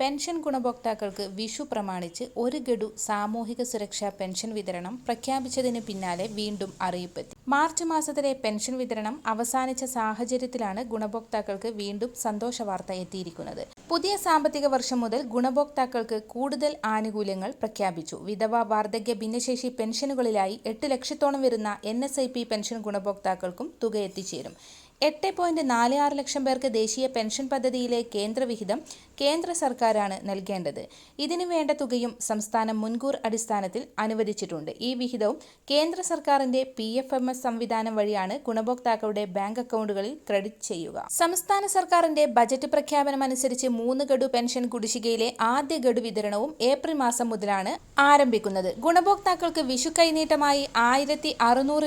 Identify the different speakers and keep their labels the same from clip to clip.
Speaker 1: Pension ഗുണഭോക്താക്കൾക്ക് വിഷു പ്രമാണിച്ച് ഒരു ഗഡു സാമൂഹിക സുരക്ഷാ പെൻഷൻ വിതരണം പ്രഖ്യാപിച്ചതിന് പിന്നാലെ വീണ്ടും അറിയിപ്പെത്തി മാർച്ച് മാസത്തിലെ പെൻഷൻ വിതരണം അവസാനിച്ച സാഹചര്യത്തിലാണ് ഗുണഭോക്താക്കൾക്ക് വീണ്ടും സന്തോഷ വാർത്ത എത്തിയിരിക്കുന്നത്. പുതിയ സാമ്പത്തിക വർഷം മുതൽ ഗുണഭോക്താക്കൾക്ക് കൂടുതൽ ആനുകൂല്യങ്ങൾ പ്രഖ്യാപിച്ചു. വിധവ വാർദ്ധക്യ ഭിന്നശേഷി പെൻഷനുകളിലായി എട്ട് ലക്ഷത്തോളം വരുന്ന എൻ പെൻഷൻ ഗുണഭോക്താക്കൾക്കും തുക എത്തിച്ചേരും. എട്ട് പോയിന്റ് നാല് ആറ് ലക്ഷം പേർക്ക് ദേശീയ പെൻഷൻ പദ്ധതിയിലെ കേന്ദ്രവിഹിതം കേന്ദ്ര സർക്കാരാണ് നൽകേണ്ടത്. ഇതിനു വേണ്ട തുകയും സംസ്ഥാനം മുൻകൂർ അടിസ്ഥാനത്തിൽ അനുവദിച്ചിട്ടുണ്ട്. ഈ വിഹിതവും കേന്ദ്ര സർക്കാരിന്റെ പി എഫ് എം എസ് സംവിധാനം വഴിയാണ് ഗുണഭോക്താക്കളുടെ ബാങ്ക് അക്കൗണ്ടുകളിൽ ക്രെഡിറ്റ് ചെയ്യുക. സംസ്ഥാന സർക്കാരിന്റെ ബജറ്റ് പ്രഖ്യാപനം അനുസരിച്ച് മൂന്ന് ഗഡു പെൻഷൻ കുടിശ്ശികയിലെ ആദ്യ ഗഡു വിതരണവും ഏപ്രിൽ മാസം മുതലാണ് ആരംഭിക്കുന്നത്. ഗുണഭോക്താക്കൾക്ക് വിഷു കൈനീട്ടമായി ആയിരത്തി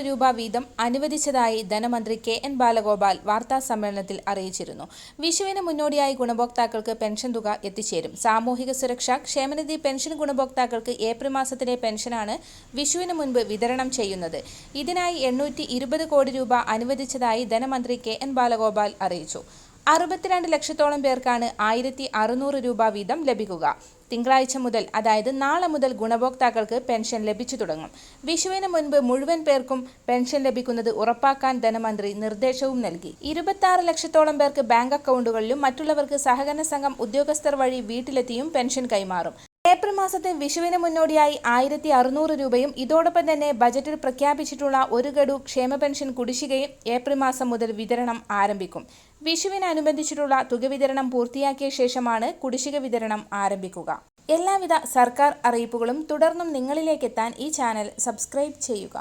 Speaker 1: രൂപ വീതം അനുവദിച്ചതായി ധനമന്ത്രി കെ എൻ ബാലഗോപാൽ വേണുഗോപാൽ വാർത്താ സമ്മേളനത്തിൽ അറിയിച്ചിരുന്നു. വിഷുവിന് മുന്നോടിയായി ഗുണഭോക്താക്കൾക്ക് പെൻഷൻ തുക എത്തിച്ചേരും. സാമൂഹിക സുരക്ഷ ക്ഷേമനിധി പെൻഷൻ ഗുണഭോക്താക്കൾക്ക് ഏപ്രിൽ മാസത്തിലെ പെൻഷനാണ് വിഷുവിന് മുൻപ് വിതരണം ചെയ്യുന്നത്. ഇതിനായി എണ്ണൂറ്റി കോടി രൂപ അനുവദിച്ചതായി ധനമന്ത്രി കെ എൻ ബാലഗോപാൽ അറിയിച്ചു. അറുപത്തിരണ്ട് ലക്ഷത്തോളം പേർക്കാണ് ആയിരത്തി അറുന്നൂറ് രൂപ വീതം ലഭിക്കുക. തിങ്കളാഴ്ച മുതൽ അതായത് നാളെ മുതൽ ഗുണഭോക്താക്കൾക്ക് പെൻഷൻ ലഭിച്ചു തുടങ്ങും. വിഷുവിന് മുൻപ് മുഴുവൻ പേർക്കും പെൻഷൻ ലഭിക്കുന്നത് ഉറപ്പാക്കാൻ ധനമന്ത്രി നിർദ്ദേശവും നൽകി. ഇരുപത്തി ലക്ഷത്തോളം പേർക്ക് ബാങ്ക് അക്കൗണ്ടുകളിലും മറ്റുള്ളവർക്ക് സഹകരണ സംഘം ഉദ്യോഗസ്ഥർ വഴി വീട്ടിലെത്തിയും പെൻഷൻ കൈമാറും. ഏപ്രിൽ മാസത്തെ വിഷുവിന് മുന്നോടിയായി ആയിരത്തി അറുന്നൂറ് രൂപയും ഇതോടൊപ്പം തന്നെ ബജറ്റിൽ പ്രഖ്യാപിച്ചിട്ടുള്ള ഒരു ഗഡു ക്ഷേമ പെൻഷൻ കുടിശ്ശികയും ഏപ്രിൽ മാസം മുതൽ വിതരണം ആരംഭിക്കും. വിഷുവിനനുബന്ധിച്ചിട്ടുള്ള തുക വിതരണം പൂർത്തിയാക്കിയ ശേഷമാണ് കുടിശ്ശിക വിതരണം ആരംഭിക്കുക. എല്ലാവിധ സർക്കാർ അറിയിപ്പുകളും തുടർന്നും നിങ്ങളിലേക്കെത്താൻ ഈ ചാനൽ സബ്സ്ക്രൈബ് ചെയ്യുക.